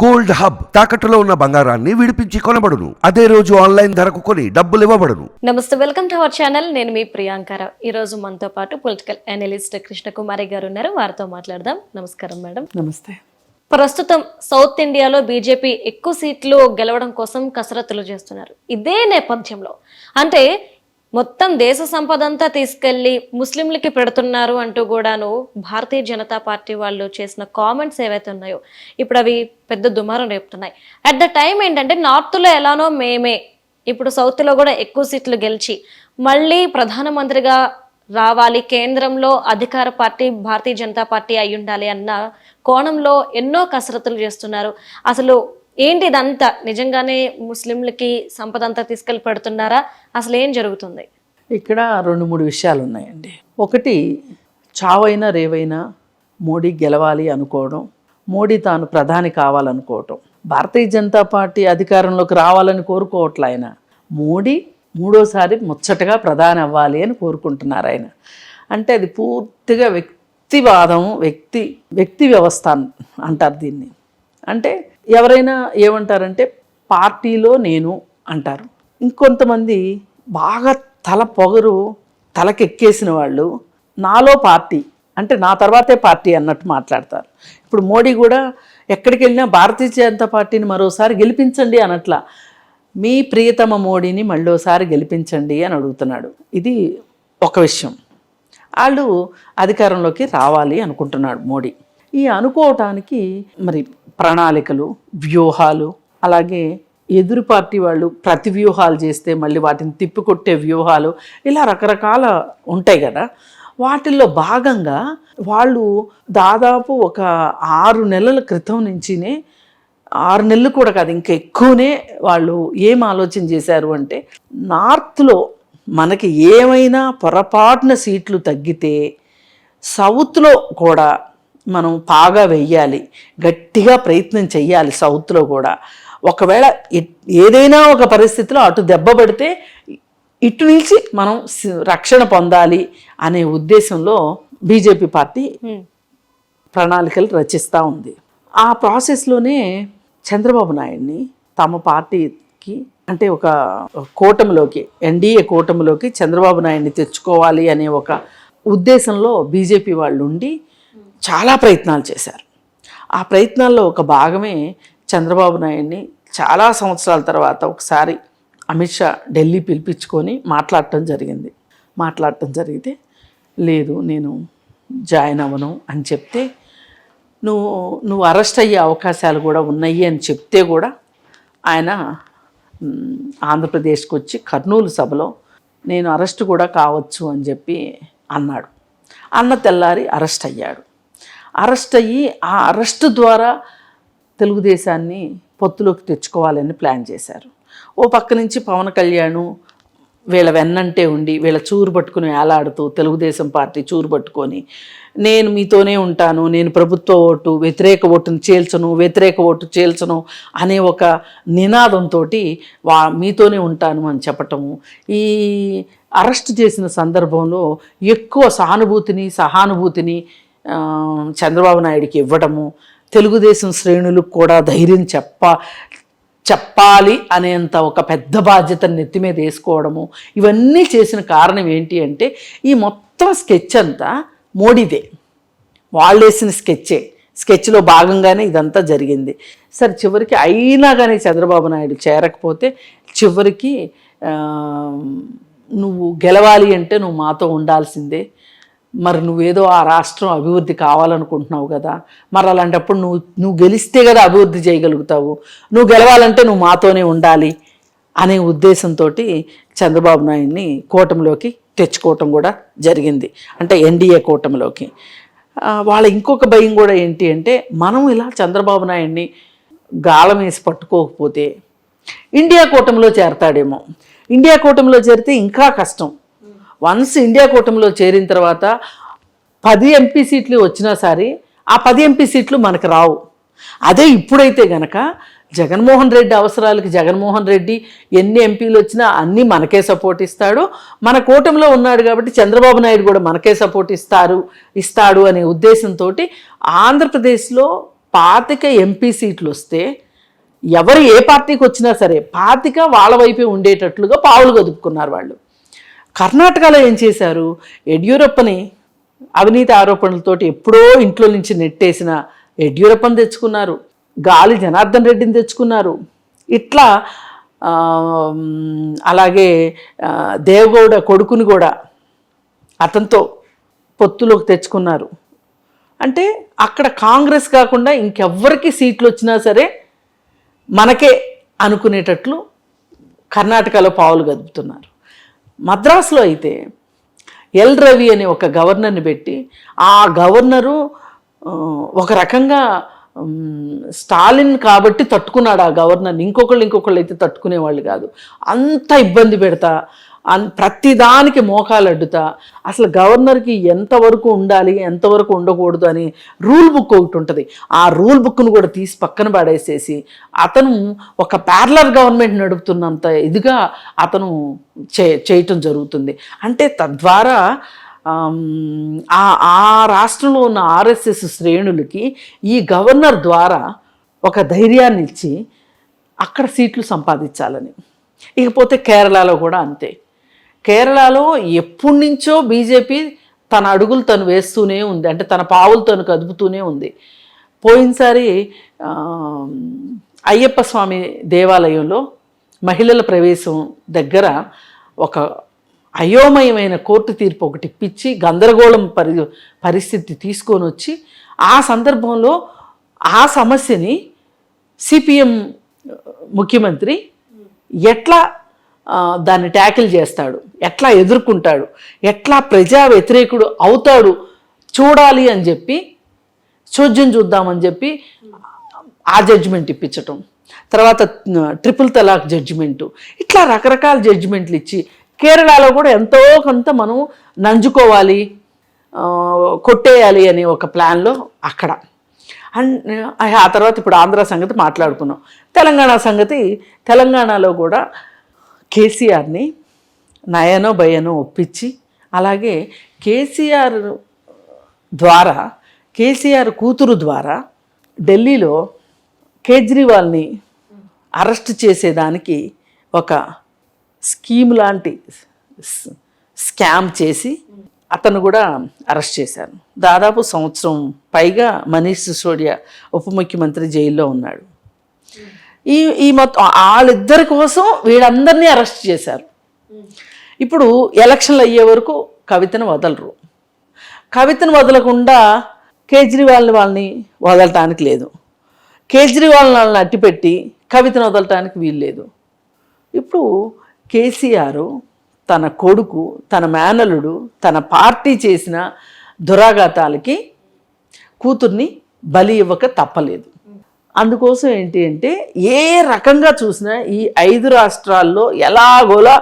Gold hub తాకట్టులో ఉన్న బంగారాన్ని విడిపించి కొనబడును. అదే రోజు ఆన్లైన్ ధరకు కొని డబ్బులు ఇవ్వబడును. నమస్తే వెల్కమ్ టు అవర్ ఛానల్. నేను మీ ప్రియాంకర ఈ రోజు మనతో పాటు పొలిటికల్ అనలిస్ట్ కృష్ణకుమారి గారు ఉన్నారు. వారితో మాట్లాడదాం. నమస్కారం మేడం. నమస్తే. ప్రస్తుతం సౌత్ ఇండియాలో బీజేపీ ఎక్కువ సీట్లు గెలవడం కోసం కసరత్తులు చేస్తున్నారు. ఇదే నేపథ్యంలో అంటే మొత్తం దేశ సంపద అంతా తీసుకెళ్ళి ముస్లింలకి పెడుతున్నారు అంటూ కూడాను భారతీయ జనతా పార్టీ వాళ్ళు చేసిన కామెంట్స్ ఏవైతే ఉన్నాయో ఇప్పుడు అవి పెద్ద దుమారం రేపుతున్నాయి. అట్ ద టైం ఏంటంటే నార్త్లో ఎలానో మేమే ఇప్పుడు సౌత్లో కూడా ఎక్కువ సీట్లు గెలిచి మళ్ళీ ప్రధానమంత్రిగా రావాలి కేంద్రంలో అధికార పార్టీ భారతీయ జనతా పార్టీ అయి ఉండాలి అన్న కోణంలో ఎన్నో కసరత్తులు చేస్తున్నారు. అసలు ఏంటి ఇదంతా నిజంగానే ముస్లింలకి సంపద అంతా తీసుకెళ్ళి పెడుతున్నారా అసలు ఏం జరుగుతుంది? ఇక్కడ రెండు మూడు విషయాలు ఉన్నాయండి ఒకటి చావైనా రేవైనా మోడీ గెలవాలి అనుకోవడం మోడీ తాను ప్రధాని కావాలనుకోవటం భారతీయ జనతా పార్టీ అధికారంలోకి రావాలని కోరుకోవట్లే ఆయన మోడీ మూడోసారి ముచ్చటగా ప్రధాని అవ్వాలి అని కోరుకుంటున్నారు ఆయన. అంటే అది పూర్తిగా వ్యక్తివాదం వ్యక్తి వ్యక్తి వ్యవస్థ అంటారు దీన్ని. అంటే ఎవరైనా ఏమంటారంటే పార్టీలో నేను అంటారు. ఇంకొంతమంది బాగా తల పొగరు తలకెక్కేసిన వాళ్ళు నాలో పార్టీ అంటే నా తర్వాతే పార్టీ అన్నట్టు మాట్లాడతారు. ఇప్పుడు మోడీ కూడా ఎక్కడికి వెళ్ళినా భారతీయ జనతా పార్టీని మరోసారి గెలిపించండి అనట్లా మీ ప్రియతమ మోడీని మళ్ళోసారి గెలిపించండి అని అడుగుతున్నాడు. ఇది ఒక విషయం. వాళ్ళు అధికారంలోకి రావాలి అనుకుంటున్నాడు మోడీ. ఈ అనుకోవటానికి మరి ప్రణాళికలు వ్యూహాలు అలాగే ఎదురు పార్టీ వాళ్ళు ప్రతి వ్యూహాలు చేస్తే మళ్ళీ వాటిని తిప్పికొట్టే వ్యూహాలు ఇలా రకరకాల ఉంటాయి కదా. వాటిల్లో భాగంగా వాళ్ళు దాదాపు ఒక ఆరు నెలల క్రితం నుంచినే ఆరు నెలలు కూడా కాదు ఇంకా ఎక్కువనే వాళ్ళు ఏం ఆలోచన చేశారు అంటే నార్త్లో మనకి ఏమైనా పొరపాటున సీట్లు తగ్గితే సౌత్లో కూడా మనం పాగా వెయ్యాలి గట్టిగా ప్రయత్నం చెయ్యాలి సౌత్లో కూడా ఒకవేళ ఏదైనా ఒక పరిస్థితిలో అటు దెబ్బ పడితే ఇటు నుంచి మనం రక్షణ పొందాలి అనే ఉద్దేశంలో బీజేపీ పార్టీ. ప్రణాళికలు రచిస్తూ ఉంది ఆ ప్రాసెస్లోనే చంద్రబాబు నాయుడిని తమ పార్టీకి అంటే ఒక కూటమిలోకి ఎన్డీఏ కూటమిలోకి చంద్రబాబు నాయుడిని తెచ్చుకోవాలి అనే ఒక ఉద్దేశంలో బీజేపీ వాళ్ళు ఉండి చాలా ప్రయత్నాలు చేశారు. ఆ ప్రయత్నాల్లో ఒక భాగమే చంద్రబాబు నాయుడిని చాలా సంవత్సరాల తర్వాత ఒకసారి అమిత్ షా ఢిల్లీ పిలిపించుకొని మాట్లాడటం జరిగింది. మాట్లాడటం జరిగితే లేదు నేను జాయిన్ అవ్వను అని చెప్తే నువ్వు నువ్వు అరెస్ట్ అయ్యే అవకాశాలు కూడా ఉన్నాయి అని చెప్తే కూడా ఆయన ఆంధ్రప్రదేశ్కి వచ్చి కర్నూలు సభలో నేను అరెస్ట్ కూడా కావచ్చు అని చెప్పి అన్నాడు. అన్న తెల్లారి అరెస్ట్ అయ్యాడు. అరెస్ట్ అయ్యి ఆ అరెస్ట్ ద్వారా తెలుగుదేశాన్ని పొత్తులోకి తెచ్చుకోవాలని ప్లాన్ చేశారు. ఓ పక్క నుంచి పవన్ కళ్యాణ్ వీళ్ళ వెన్నంటే ఉండి వీళ్ళ చూరు పట్టుకుని వేలాడుతూ తెలుగుదేశం పార్టీ చూరు పట్టుకొని నేను మీతోనే ఉంటాను నేను ప్రభుత్వ ఓటు వ్యతిరేక ఓటును చేల్చను వ్యతిరేక ఓటు చేల్చను అనే ఒక నినాదంతో వా మీతోనే ఉంటాను అని చెప్పటము ఈ అరెస్ట్ చేసిన సందర్భంలో ఎక్కువ సానుభూతిని సహానుభూతిని చంద్రబాబు నాయుడికి ఇవ్వడము తెలుగుదేశం శ్రేణులకు కూడా ధైర్యం చెప్ప చెప్పాలి అనేంత ఒక పెద్ద బాధ్యతను నెత్తి మీద వేసుకోవడము ఇవన్నీ చేసిన కారణం ఏంటి అంటే ఈ మొత్తం స్కెచ్ అంతా మోడీదే. వాళ్ళేసిన స్కెచ్చే స్కెచ్లో భాగంగానే ఇదంతా జరిగింది. సరే చివరికి అయినా కానీ చంద్రబాబు నాయుడు చేరకపోతే చివరికి నువ్వు గెలవాలి అంటే నువ్వు మాతో ఉండాల్సిందే. మరి నువ్వేదో ఆ రాష్ట్రం అభివృద్ధి కావాలనుకుంటున్నావు కదా మరి అలాంటప్పుడు నువ్వు నువ్వు గెలిస్తే కదా అభివృద్ధి చేయగలుగుతావు. నువ్వు గెలవాలంటే నువ్వు మాతోనే ఉండాలి అనే ఉద్దేశంతో చంద్రబాబు నాయుడిని కూటమిలోకి తెచ్చుకోవటం కూడా జరిగింది. అంటే ఎన్డీఏ కూటమిలోకి. వాళ్ళ ఇంకొక భయం కూడా ఏంటి అంటే మనం ఇలా చంద్రబాబు నాయుడిని గాలం వేసి పట్టుకోకపోతే ఇండియా కూటమిలో చేరతాడేమో. ఇండియా కూటమిలో చేరితే ఇంకా కష్టం. వన్స్ ఇండియా కూటమిలో చేరిన తర్వాత పది ఎంపీ సీట్లు వచ్చినా సరే ఆ పది ఎంపీ సీట్లు మనకు రావు. అదే ఇప్పుడైతే గనక జగన్మోహన్ రెడ్డి అవసరాలకి జగన్మోహన్ రెడ్డి ఎన్ని ఎంపీలు వచ్చినా అన్నీ మనకే సపోర్ట్ ఇస్తాడు. మన కూటమిలో ఉన్నాడు కాబట్టి చంద్రబాబు నాయుడు కూడా మనకే సపోర్ట్ ఇస్తారు ఇస్తాడు అనే ఉద్దేశంతో ఆంధ్రప్రదేశ్లో పాతిక ఎంపీ సీట్లు వస్తే ఎవరు ఏ పార్టీకి వచ్చినా సరే పాతిక వాళ్ళ వైపే ఉండేటట్లుగా పావులు కదుపుకున్నారు వాళ్ళు. కర్ణాటకలో ఏం చేశారు? యడ్యూరప్పని అవినీతి ఆరోపణలతోటి ఎప్పుడో ఇంట్లో నుంచి నెట్టేసిన యడ్యూరప్పని తెచ్చుకున్నారు. గాలి జనార్దన్ రెడ్డిని తెచ్చుకున్నారు. ఇట్లా అలాగే దేవగౌడ కొడుకుని కూడా అతనితో పొత్తులోకి తెచ్చుకున్నారు. అంటే అక్కడ కాంగ్రెస్ కాకుండా ఇంకెవ్వరికి సీట్లు వచ్చినా సరే మనకే అనుకునేటట్లు కర్ణాటకలో పావులు గదుపుతున్నారు. మద్రాసులో అయితే ఎల్ రవి అనే ఒక గవర్నర్ని పెట్టి ఆ గవర్నరు ఒక రకంగా స్టాలిన్ కాబట్టి తట్టుకున్నాడు ఆ గవర్నర్ని. ఇంకొకళ్ళు ఇంకొకళ్ళు అయితే తట్టుకునేవాళ్ళు కాదు. అంత ఇబ్బంది పెడతా అన్ ప్రతిదానికి మోకాలు అడ్డుతా. అసలు గవర్నర్కి ఎంతవరకు ఉండాలి ఎంతవరకు ఉండకూడదు అని రూల్ బుక్ ఒకటి ఉంటుంది. ఆ రూల్ బుక్ను కూడా తీసి పక్కన పడేసేసి అతను ఒక ప్యారలర్ గవర్నమెంట్ నడుపుతున్నంత ఇదిగా అతను చే చేయటం జరుగుతుంది. అంటే తద్వారా ఆ ఆ రాష్ట్రంలో ఉన్న ఆర్ఎస్ఎస్ శ్రేణులకి ఈ గవర్నర్ ద్వారా ఒక ధైర్యాన్ని ఇచ్చి అక్కడ సీట్లు సంపాదించాలని. ఇకపోతే కేరళలో కూడా అంతే. కేరళలో ఎప్పటి నుంచో బీజేపీ తన అడుగులు తను వేస్తూనే ఉంది. అంటే తన పావులు తను కదుపుతూనే ఉంది. పోయినసారి అయ్యప్ప స్వామి దేవాలయంలో మహిళల ప్రవేశం దగ్గర ఒక అయోమయమైన కోర్టు తీర్పు ఒకటి ఇప్పించి గందరగోళం పరి పరిస్థితి తీసుకొని వచ్చి ఆ సందర్భంలో ఆ సమస్యని సిపిఎం ముఖ్యమంత్రి ఎట్లా దాన్ని ట్యాకిల్ చేస్తాడు. ఎట్లా ఎదుర్కొంటాడు? ఎట్లా ప్రజా వ్యతిరేకుడు అవుతాడు? చూడాలి అని చెప్పి చోద్యం చూద్దామని చెప్పి ఆ జడ్జిమెంట్ ఇప్పించటం. తర్వాత ట్రిపుల్ తలాక్ జడ్జిమెంటు ఇట్లా రకరకాల జడ్జిమెంట్లు ఇచ్చి కేరళలో కూడా ఎంతో కొంత మనం నంజుకోవాలి కొట్టేయాలి అనే ఒక ప్లాన్లో అక్కడ. అండ్ ఆ తర్వాత ఇప్పుడు ఆంధ్ర సంగతి మాట్లాడుకున్నాం. తెలంగాణ సంగతి తెలంగాణలో కూడా కేసీఆర్ని నయనో భయనో ఒప్పించి అలాగే కేసీఆర్ ద్వారా కేసీఆర్ కూతురు ద్వారా ఢిల్లీలో కేజ్రీవాల్ని అరెస్ట్ చేసేదానికి ఒక స్కీమ్ లాంటి స్- స్కామ్ చేసి అతను కూడా అరెస్ట్ చేశారు. దాదాపు సంవత్సరం పైగా మనీష్ సిసోడియా ఉప ముఖ్యమంత్రి జైల్లో ఉన్నాడు. ఈ ఈ మొత్తం వాళ్ళిద్దరి కోసం వీళ్ళందరినీ అరెస్ట్ చేశారు. ఇప్పుడు ఎలక్షన్లు అయ్యే వరకు కవితను వదలరు. కవితను వదలకుండా కేజ్రీవాల్ని వాళ్ళని వదలటానికి లేదు. కేజ్రీవాల్ వాళ్ళని అట్టిపెట్టి కవితను వదలటానికి వీలు లేదు. ఇప్పుడు కేసీఆర్ తన కొడుకు తన మేనలుడు తన పార్టీ చేసిన దురాఘాతాలకి కూతుర్ని బలి ఇవ్వక తప్పలేదు. అందుకోసం ఏంటి అంటే ఏ రకంగా చూసినా ఈ ఐదు రాష్ట్రాల్లో ఎలాగోలా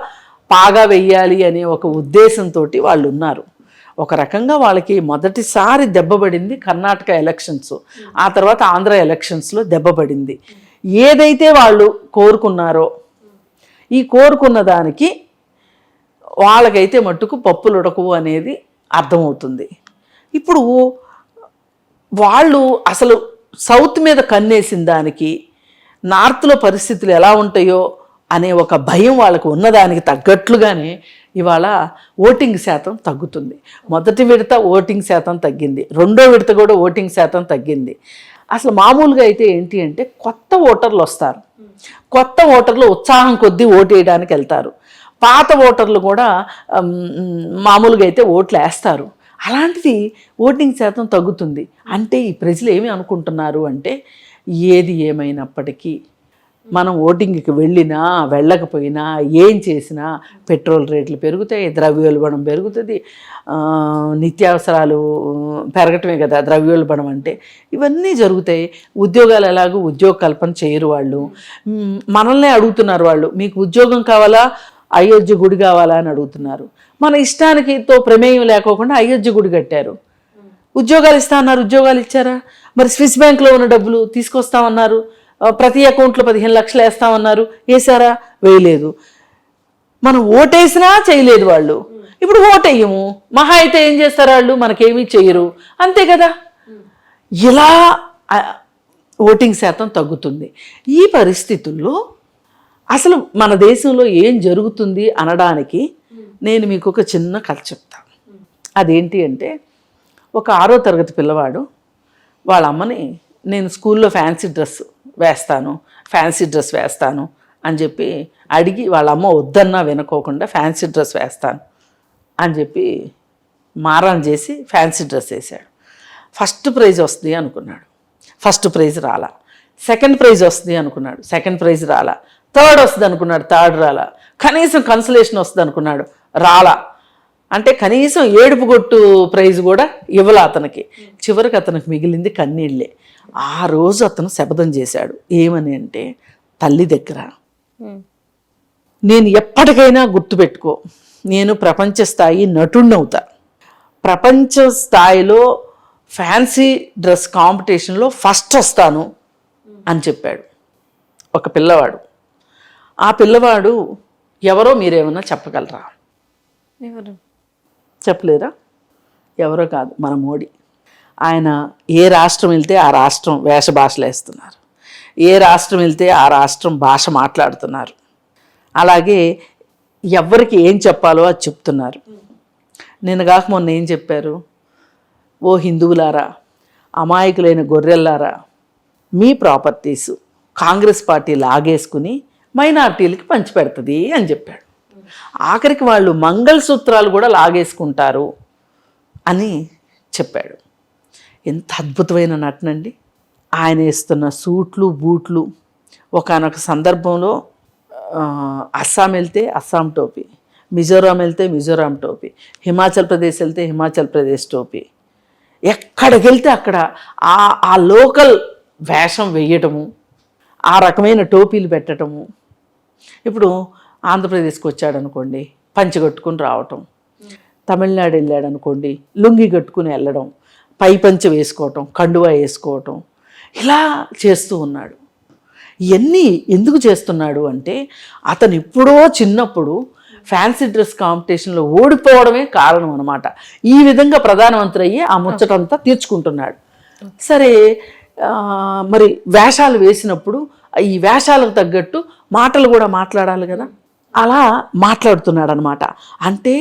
పాగా వెయ్యాలి అనే ఒక ఉద్దేశంతో వాళ్ళు ఉన్నారు. ఒక రకంగా వాళ్ళకి మొదటిసారి దెబ్బపడింది కర్ణాటక ఎలక్షన్స్. ఆ తర్వాత ఆంధ్ర ఎలక్షన్స్లో దెబ్బపడింది ఏదైతే వాళ్ళు కోరుకున్నారో ఈ కోరుకున్న దానికి వాళ్ళకైతే మట్టుకు పప్పులు ఉడకవు అనేది అర్థమవుతుంది. ఇప్పుడు వాళ్ళు అసలు సౌత్ మీద కన్నేసిన దానికి నార్త్లో పరిస్థితులు ఎలా ఉంటాయో అనే ఒక భయం వాళ్ళకు ఉన్నదానికి తగ్గట్లుగానే ఇవాళ ఓటింగ్ శాతం తగ్గుతుంది. మొదటి విడత ఓటింగ్ శాతం తగ్గింది. రెండో విడత కూడా ఓటింగ్ శాతం తగ్గింది. అసలు మామూలుగా అయితే ఏంటి అంటే కొత్త ఓటర్లు వస్తారు. కొత్త ఓటర్లు ఉత్సాహం కొద్దీ ఓటు వేయడానికి వెళ్తారు. పాత ఓటర్లు కూడా మామూలుగా అయితే ఓట్లు వేస్తారు. అలాంటిది ఓటింగ్ శాతం తగ్గుతుంది. అంటే ఈ ప్రజలు ఏమి అనుకుంటున్నారు అంటే ఏది ఏమైనప్పటికీ మనం ఓటింగ్కి వెళ్ళినా వెళ్ళకపోయినా ఏం చేసినా పెట్రోల్ రేట్లు పెరుగుతాయి ద్రవ్యోల్బణం పెరుగుతుంది. నిత్యావసరాలు పెరగటమే కదా ద్రవ్యోల్బణం అంటే. ఇవన్నీ జరుగుతాయి. ఉద్యోగాలు ఎలాగో ఉద్యోగ కల్పన చేయరు వాళ్ళు. మనల్నే అడుగుతున్నారు వాళ్ళు మీకు ఉద్యోగం కావాలా? అయోధ్య గుడి కావాలా అని అడుగుతున్నారు. మన ఇష్టానికి తో ప్రమేయం లేకోకుండా అయోధ్య గుడి కట్టారు. ఉద్యోగాలు ఇస్తా అన్నారు. ఉద్యోగాలు ఇచ్చారా? మరి స్విస్ బ్యాంక్లో ఉన్న డబ్బులు తీసుకొస్తామన్నారు. ప్రతి అకౌంట్లో పదిహేను లక్షలు వేస్తామన్నారు. వేసారా వేయలేదు. మనం ఓటేసినా చేయలేదు వాళ్ళు. ఇప్పుడు ఓటేయము మహా అయితే ఏం చేస్తారు వాళ్ళు? మనకేమీ చేయరు అంతే కదా? ఇలా ఓటింగ్ శాతం తగ్గుతుంది. ఈ పరిస్థితుల్లో అసలు మన దేశంలో ఏం జరుగుతుంది అనడానికి నేను మీకు ఒక చిన్న కథ చెప్తాను అదేంటి అంటే ఒక ఆరో తరగతి పిల్లవాడు వాళ్ళ అమ్మని నేను స్కూల్లో ఫ్యాన్సీ డ్రెస్ వేస్తాను ఫ్యాన్సీ డ్రెస్ వేస్తాను అని చెప్పి అడిగి వాళ్ళ అమ్మ వద్దన్నా వినుకోకుండా ఫ్యాన్సీ డ్రెస్ వేస్తాను అని చెప్పి మారాన్ చేసి ఫ్యాన్సీ డ్రెస్ వేసాడు ఫస్ట్ ప్రైజ్ వస్తుంది అనుకున్నాడు. ఫస్ట్ ప్రైజ్ రాలా. సెకండ్ ప్రైజ్ వస్తుంది అనుకున్నాడు. సెకండ్ ప్రైజ్ రాలా. థర్డ్ వస్తుంది అనుకున్నాడు థర్డ్ రాలా. కనీసం కన్సలేషన్ వస్తుంది అనుకున్నాడు రాలా. అంటే కనీసం ఏడుపు కొట్టు ప్రైజ్ కూడా ఇవ్వల అతనికి. చివరికి అతనికి మిగిలింది కన్నీళ్ళే. ఆ రోజు అతను శపథం చేశాడు. ఏమని అంటే తల్లి దగ్గర ఉమ్. నేను ఎప్పటికైనా గుర్తుపెట్టుకో నేను ప్రపంచ స్థాయి నటుడినవుతా ప్రపంచ స్థాయిలో ఫ్యాన్సీ డ్రెస్ కాంపిటీషన్లో ఫస్ట్ వస్తాను అని చెప్పాడు. ఒక పిల్లవాడు. ఆ పిల్లవాడు ఎవరో మీరేమన్నా చెప్పగలరా? ఎవరు? చెప్పలేరా? ఎవరో కాదు మన మోడీ. ఆయన ఏ రాష్ట్రం వెళ్తే ఆ రాష్ట్రం వేష భాషలు వేస్తున్నారు. ఏ రాష్ట్రం వెళ్తే ఆ రాష్ట్రం భాష మాట్లాడుతున్నారు. అలాగే ఎవరికి ఏం చెప్పాలో అది చెప్తున్నారు. నిన్న కాక మొన్న ఏం చెప్పారు? ఓ హిందువులారా అమాయకులైన గొర్రెల్లారా మీ ప్రాపర్టీస్ కాంగ్రెస్ పార్టీ లాగేసుకుని మైనార్టీలకి పంచిపెడుతుంది అని చెప్పాడు. ఆఖరికి వాళ్ళు మంగళసూత్రాలు కూడా లాగేసుకుంటారు అని చెప్పాడు. ఎంత అద్భుతమైన నటనండి ఆయన వేస్తున్న సూట్లు బూట్లు ఒకనొక సందర్భంలో అస్సాం వెళ్తే అస్సాం టోపీ మిజోరాం వెళ్తే మిజోరాం టోపీ హిమాచల్ ప్రదేశ్ వెళ్తే హిమాచల్ ప్రదేశ్ టోపీ. ఎక్కడికి వెళ్తే అక్కడ ఆ ఆ లోకల్ వేషం వేయటము ఆ రకమైన టోపీలు పెట్టడము ఇప్పుడు ఆంధ్రప్రదేశ్కి వచ్చాడు అనుకోండి పంచి కట్టుకుని రావటం. తమిళనాడు వెళ్ళాడు అనుకోండి లుంగి కట్టుకుని వెళ్ళడం పై పంచి వేసుకోవటం కండువా వేసుకోవటం. ఇలా చేస్తూ ఉన్నాడు. ఇవన్నీ ఎందుకు చేస్తున్నాడు అంటే అతను ఎప్పుడో చిన్నప్పుడు ఫ్యాన్సీ డ్రెస్ కాంపిటీషన్లో ఓడిపోవడమే కారణం అనమాట ఈ విధంగా ప్రధానమంత్రి అయ్యి ఆ ముచ్చటంతా తీర్చుకుంటున్నాడు. సరే మరి వేషాలు వేసినప్పుడు ఈ వేషాలకు తగ్గట్టు మాటలు కూడా మాట్లాడాలి కదా. అలా మాట్లాడుతున్నాడు అనమాట అంటే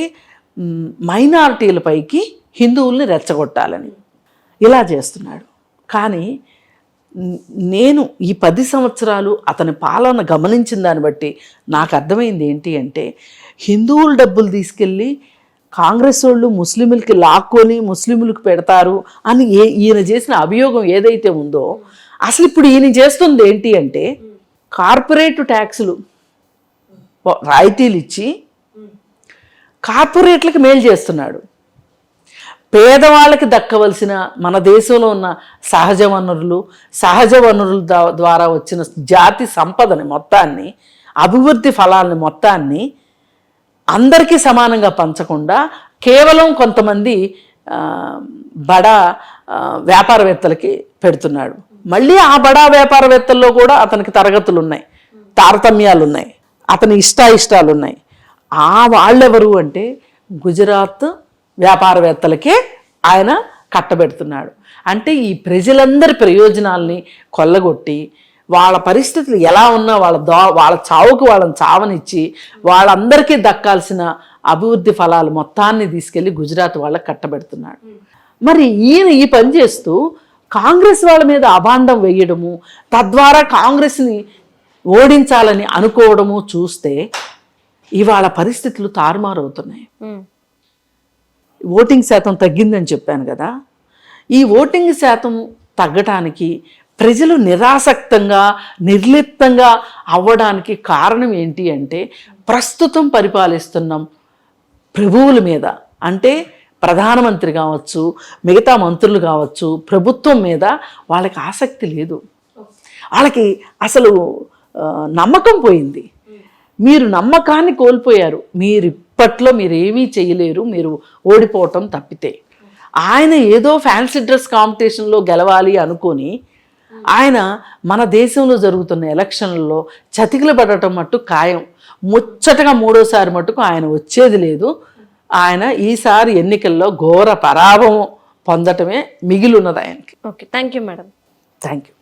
మైనారిటీలపైకి హిందువుల్ని రెచ్చగొట్టాలని. ఇలా చేస్తున్నాడు. కానీ నేను ఈ పది సంవత్సరాలు అతని పాలన గమనించిన దాన్ని బట్టి నాకు అర్థమైంది ఏంటి అంటే హిందువుల డబ్బులు తీసుకెళ్ళి కాంగ్రెస్ వాళ్ళు ముస్లింలకి లాక్కొని ముస్లింలకు పెడతారు అని ఏ ఈయన చేసిన అభియోగం ఏదైతే ఉందో అసలు ఇప్పుడు ఈయన చేస్తుంది ఏంటి అంటే కార్పొరేట్ ట్యాక్సులు రాయితీలు ఇచ్చి కార్పొరేట్లకు మేలు చేస్తున్నాడు. పేదవాళ్ళకి దక్కవలసిన మన దేశంలో ఉన్న సహజ వనరులు సహజ వనరుల ద్వారా వచ్చిన జాతి సంపదని మొత్తాన్ని అభివృద్ధి ఫలాలని మొత్తాన్ని అందరికీ సమానంగా పంచకుండా కేవలం కొంతమంది బడా వ్యాపారవేత్తలకి పెడుతున్నాడు. మళ్ళీ ఆ బడా వ్యాపారవేత్తల్లో కూడా అతనికి తరగతులు ఉన్నాయి తారతమ్యాలు ఉన్నాయి అతని ఇష్టాయిష్టాలు ఉన్నాయి ఆ వాళ్ళెవరు అంటే గుజరాత్ వ్యాపారవేత్తలకే ఆయన కట్టబెడుతున్నాడు. అంటే ఈ ప్రజలందరి ప్రయోజనాల్ని కొల్లగొట్టి వాళ్ళ పరిస్థితులు ఎలా ఉన్నా వాళ్ళ దో వాళ్ళ చావుకు వాళ్ళని చావనిచ్చి వాళ్ళందరికీ దక్కాల్సిన అభివృద్ధి ఫలాలు మొత్తాన్ని తీసుకెళ్ళి గుజరాత్ వాళ్ళకి కట్టబెడుతున్నాడు. మరి ఈయన ఈ పని చేస్తూ కాంగ్రెస్ వాళ్ళ మీద అభాండం వేయడము తద్వారా కాంగ్రెస్ని ఓడించాలని అనుకోవడము చూస్తే ఇవాళ పరిస్థితులు తారుమారవుతున్నాయి. ఓటింగ్ శాతం తగ్గిందని చెప్పాను కదా. ఈ ఓటింగ్ శాతం తగ్గటానికి ప్రజలు నిరాసక్తంగా నిర్లిప్తంగా అవ్వడానికి కారణం ఏంటి అంటే ప్రస్తుతం పరిపాలిస్తున్నాం ప్రభువుల మీద. అంటే ప్రధానమంత్రి కావచ్చు మిగతా మంత్రులు కావచ్చు ప్రభుత్వం మీద వాళ్ళకి ఆసక్తి లేదు. వాళ్ళకి అసలు నమ్మకం పోయింది. మీరు నమ్మకాన్ని కోల్పోయారు. మీరు ఇప్పట్లో మీరు ఏమీ చేయలేరు. మీరు ఓడిపోవటం తప్పితే. ఆయన ఏదో ఫ్యాన్సీ డ్రెస్ కాంపిటీషన్లో గెలవాలి అనుకొని ఆయన మన దేశంలో జరుగుతున్న ఎలక్షన్లలో చతికిల పడటం మట్టు ఖాయం. ముచ్చటగా మూడోసారి మట్టుకు ఆయన వచ్చేది లేదు. ఆయన ఈసారి ఎన్నికల్లో ఘోర పరాభవం పొందటమే మిగిలి ఉన్నది ఆయనకి. Okay thank you madam thank you